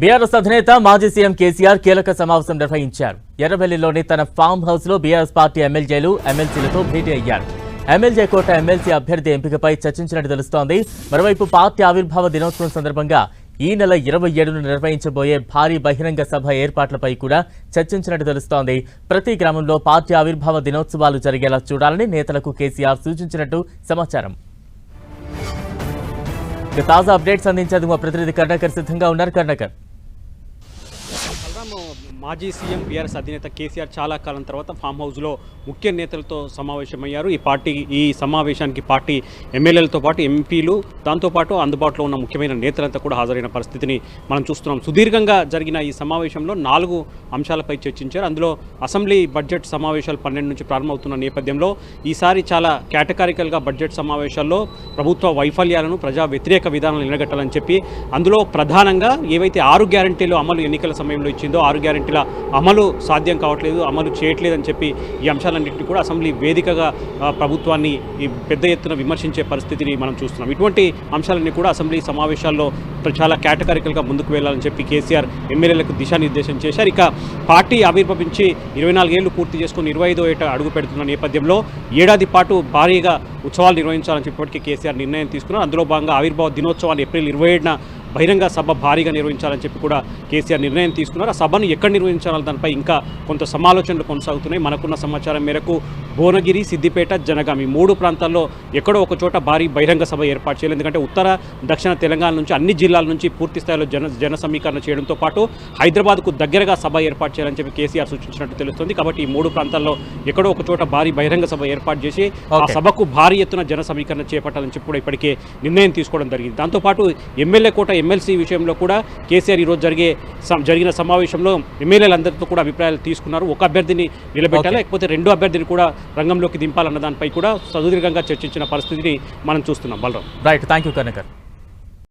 BRS అధినేత మాజీ CM KCR కీలక సమావేశం నిర్వహించారు. ఎర్రవెల్లిలోని తన ఫామ్ హౌస్లో బీఆర్ఎస్ పార్టీ ఎమ్మెల్యేలు ఎమ్మెల్సీలతో భేటీ అయ్యారు. ఎమ్మెల్యే కోట ఎమ్మెల్సీ అభ్యర్థి ఎంపికపై చర్చించినట్టు తెలుస్తోంది. మరోవైపు పార్టీ ఆవిర్భావ దినోత్సవం సందర్భంగా ఈ నెల ఇరవై ఏడున నిర్వహించబోయే భారీ బహిరంగ సభ ఏర్పాట్లపై కూడా చర్చించినట్టు తెలుస్తోంది. ప్రతి గ్రామంలో పార్టీ ఆవిర్భావ దినోత్సవాలు జరిగేలా చూడాలని నేతలకు కేసీఆర్ సూచించినట్టు సమాచారం. ఇక తాజా అప్డేట్స్ అందించేందుకు మా ప్రతినిధి కర్ణాకర్ సిద్ధంగా ఉన్నారు. కర్ణాకర్. సీఎం మాజీ సీఎం బీఆర్ఎస్ అధినేత కేసీఆర్ చాలా కాలం తర్వాత ఫామ్ హౌస్లో ముఖ్య నేతలతో సమావేశమయ్యారు. ఈ పార్టీ ఈ సమావేశానికి పార్టీ ఎమ్మెల్యేలతో పాటు ఎంపీలు దాంతోపాటు అందుబాటులో ఉన్న ముఖ్యమైన నేతలంతా కూడా హాజరైన పరిస్థితిని మనం చూస్తున్నాం. సుదీర్ఘంగా జరిగిన ఈ సమావేశంలో నాలుగు అంశాలపై చర్చించారు. అందులో అసెంబ్లీ బడ్జెట్ సమావేశాలు పన్నెండు నుంచి ప్రారంభమవుతున్న నేపథ్యంలో ఈసారి చాలా కేటకారికల్గా బడ్జెట్ సమావేశాల్లో ప్రభుత్వ వైఫల్యాలను ప్రజా వ్యతిరేక విధానాలు నిలగట్టాలని చెప్పి అందులో ప్రధానంగా ఏవైతే ఆరు గ్యారంటీలు అమలు ఎన్నికల సమయంలో ఇచ్చిందో ఆరు గ్యారంటీల అమలు సాధ్యం కావట్లేదు అమలు చేయట్లేదని చెప్పి ఈ అంశాలన్నింటినీ కూడా అసెంబ్లీ వేదికగా ప్రభుత్వాన్ని ఈ పెద్ద ఎత్తున విమర్శించే పరిస్థితిని మనం చూస్తున్నాం. ఇటువంటి అంశాలన్నీ కూడా అసెంబ్లీ సమావేశాల్లో చాలా కేటకారికల్గా ముందుకు వెళ్ళాలని చెప్పి కేసీఆర్ ఎమ్మెల్యేలకు దిశానిర్దేశం చేశారు. ఇక పార్టీ ఆవిర్భవించి ఇరవై నాలుగేళ్ళు పూర్తి చేసుకుని ఇరవై ఐదో ఏట అడుగు పెడుతున్న నేపథ్యంలో ఏడాది పాటు భారీగా ఉత్సవాలు నిర్వహించాలని చెప్పి ఇప్పటికే కేసీఆర్ నిర్ణయం తీసుకున్నారు. అందులో భాగంగా ఆవిర్భావ దినోత్సవాన్ని ఏప్రిల్ ఇరవై ఏడున బహిరంగ సభ భారీగా నిర్వహించాలని చెప్పి కూడా కేసీఆర్ నిర్ణయం తీసుకున్నారు. ఆ సభను ఎక్కడ నిర్వహించాలని దానిపై ఇంకా కొంత సమాలోచనలు కొనసాగుతున్నాయి. మనకున్న సమాచారం మేరకు భువనగిరి సిద్దిపేట జనగాం ఈ మూడు ప్రాంతాల్లో ఎక్కడో ఒక చోట భారీ బహిరంగ సభ ఏర్పాటు చేయాలి ఎందుకంటే ఉత్తర దక్షిణ తెలంగాణ నుంచి అన్ని జిల్లాల నుంచి పూర్తి స్థాయిలో జన జన సమీకరణ చేయడంతో పాటు హైదరాబాద్కు దగ్గరగా సభ ఏర్పాటు చేయాలని చెప్పి కేసీఆర్ సూచించినట్టు తెలుస్తుంది. కాబట్టి ఈ మూడు ప్రాంతాల్లో ఎక్కడో ఒక చోట భారీ బహిరంగ సభ ఏర్పాటు చేసి ఆ. సభకు భారీ ఎత్తున జన సమీకరణ చేపట్టాలని చెప్పి కూడా ఇప్పటికే నిర్ణయం తీసుకోవడం జరిగింది. దాంతోపాటు ఎమ్మెల్యే కోట ఎమ్మెల్సీ విషయంలో కూడా కేసీఆర్ ఈరోజు జరిగే జరిగిన సమావేశంలో ఎమ్మెల్యేలందరితో కూడా అభిప్రాయాలు తీసుకున్నారు. ఒక అభ్యర్థిని నిలబెట్టాలి. లేకపోతే రెండో అభ్యర్థిని కూడా రంగంలోకి దింపాలన్న దానిపై కూడా సుదీర్ఘంగా చర్చించిన పరిస్థితిని మనం చూస్తున్నాం. Balram. Right thank you Karnakar